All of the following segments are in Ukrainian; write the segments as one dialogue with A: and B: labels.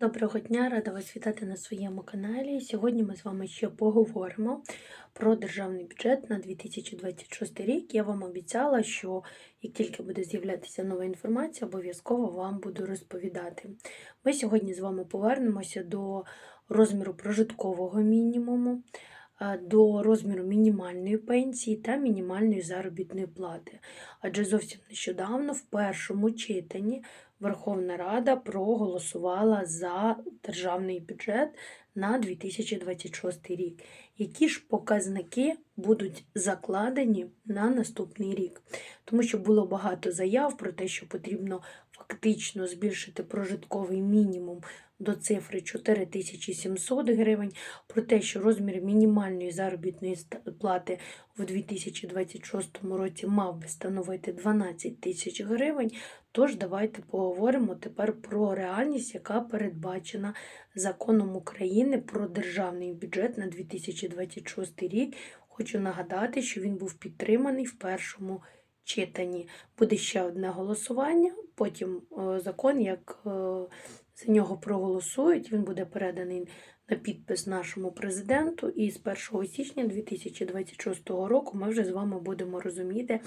A: Доброго дня, рада вас вітати на своєму каналі. Сьогодні ми з вами ще поговоримо про державний бюджет на 2026 рік. Я вам обіцяла, що як тільки буде з'являтися нова інформація, обов'язково вам буду розповідати. Ми сьогодні з вами повернемося до розміру прожиткового мінімуму, до розміру мінімальної пенсії та мінімальної заробітної плати. Адже зовсім нещодавно в першому читанні Верховна Рада проголосувала за державний бюджет на 2026 рік. Які ж показники будуть закладені на наступний рік? Тому що було багато заяв про те, що потрібно фактично збільшити прожитковий мінімум до цифри 4700 гривень, про те, що розмір мінімальної заробітної плати в 2026 році мав би становити 12 тисяч гривень. Тож давайте поговоримо тепер про реальність, яка передбачена законом України про державний бюджет на 2026 рік. Хочу нагадати, що він був підтриманий в першому читанні. Буде ще одне голосування, потім е, закон, як е, за нього проголосують, він буде переданий на підпис нашому президенту. І з 1 січня 2026 року ми вже з вами будемо розуміти,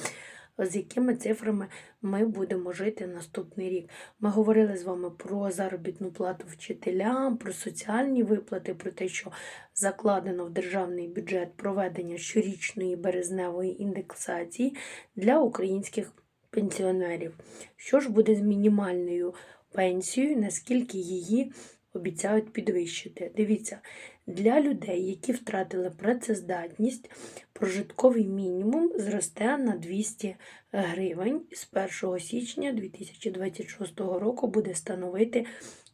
A: з якими цифрами ми будемо жити наступний рік. Ми говорили з вами про заробітну плату вчителям, про соціальні виплати, про те, що закладено в державний бюджет проведення щорічної березневої індексації для українських пенсіонерів. Що ж буде з мінімальною пенсією, наскільки її обіцяють підвищити? Дивіться, для людей, які втратили працездатність, прожитковий мінімум зросте на 200 гривень з 1 січня 2026 року буде становити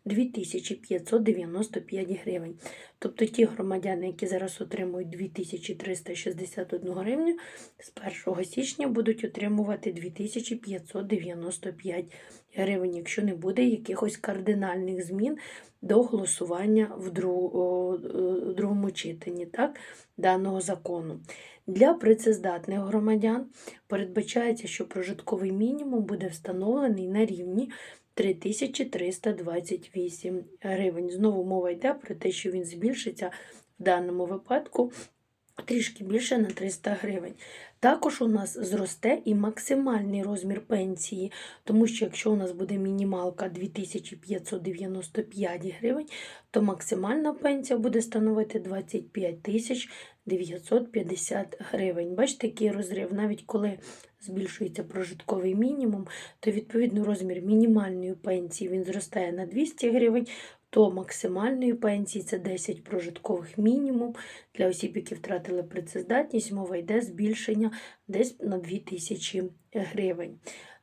A: 2595 гривень. Тобто ті громадяни, які зараз отримують 2361 гривню, з 1 січня будуть отримувати 2595 гривень, якщо не буде якихось кардинальних змін до голосування в другому читанні так, даного закону. Для працездатних громадян передбачається, що прожитковий мінімум буде встановлений на рівні 3328 гривень. Знову мова йде про те, що він збільшиться в даному випадку трішки більше на 300 гривень. Також у нас зросте і максимальний розмір пенсії, тому що якщо у нас буде мінімалка 2595 гривень, то максимальна пенсія буде становити 25 тисяч 950 гривень. Бачите, який розрив, навіть коли збільшується прожитковий мінімум, то відповідно розмір мінімальної пенсії він зростає на 200 гривень, то максимальної пенсії це 10 прожиткових мінімум. Для осіб, які втратили працездатність, мова йде збільшення десь на 2000 гривень.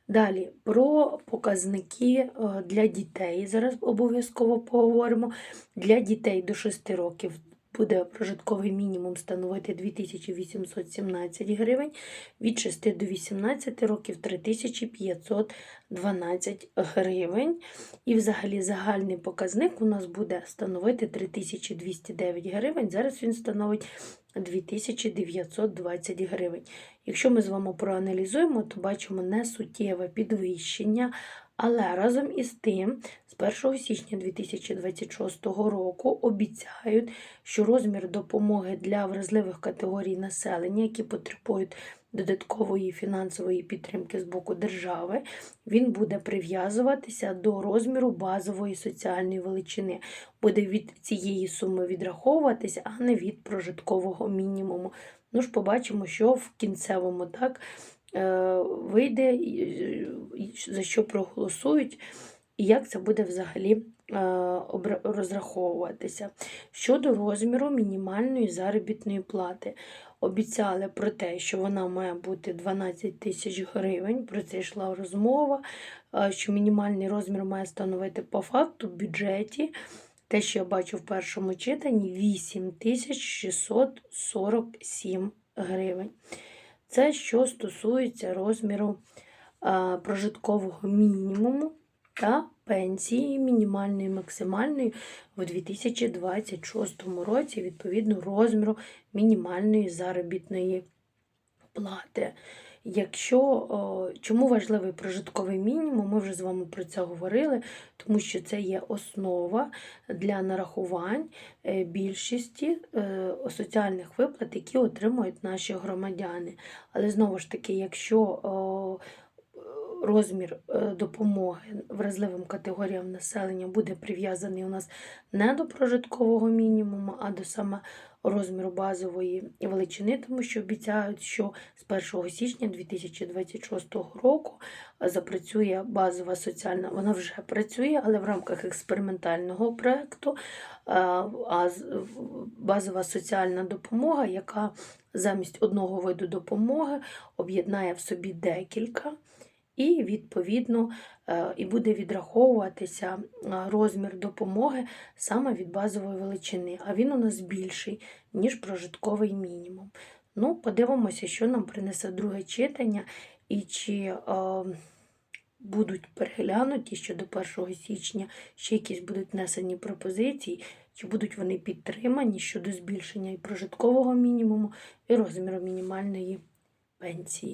A: Далі про показники е, для дітей. Зараз обов'язково поговоримо. Для дітей до 6 років буде прожитковий мінімум становити 2817 гривень, від 6 до 18 років 3512 гривень. І взагалі загальний показник у нас буде становити 3209 гривень. Зараз він становить 2920 гривень. Якщо ми з вами проаналізуємо, то бачимо несуттєве підвищення, але разом із тим, з 1 січня 2026 року обіцяють, що розмір допомоги для вразливих категорій населення, які потребують додаткової фінансової підтримки з боку держави, він буде прив'язуватися до розміру базової соціальної величини, буде від цієї суми відраховуватися, а не від прожиткового мінімуму. Ну ж, побачимо, що в кінцевому так вийде, за що проголосують, і як це буде взагалі е, розраховуватися. Щодо розміру мінімальної заробітної плати обіцяли про те, що вона має бути 12 тисяч гривень. Про це йшла розмова, що мінімальний розмір має становити по факту в бюджеті. Те, що я бачу в першому читанні, 8647 гривень. Це що стосується розміру прожиткового мінімуму та пенсії мінімальної і максимальної в 2026 році, відповідно, розміру мінімальної заробітної плати. Якщо о, чому важливий прожитковий мінімум, ми вже з вами про це говорили, тому що це є основа для нарахувань е, більшості е, соціальних виплат, які отримують наші громадяни. Але знову ж таки, якщо о, розмір е, допомоги вразливим категоріям населення буде прив'язаний у нас не до прожиткового мінімуму, а до саме розміру базової величини, тому що обіцяють, що з 1 січня 2026 року запрацює базова соціальна, вона вже працює, але в рамках експериментального проєкту, а базова соціальна допомога, яка замість одного виду допомоги об'єднає в собі декілька. І, відповідно, е, і буде відраховуватися е, розмір допомоги саме від базової величини, а він у нас більший, ніж прожитковий мінімум. Ну, подивимося, що нам принесе друге читання, і чи е, будуть переглянуті щодо 1 січня, ще якісь будуть внесені пропозиції, чи будуть вони підтримані щодо збільшення і прожиткового мінімуму, і розміру мінімальної пенсії.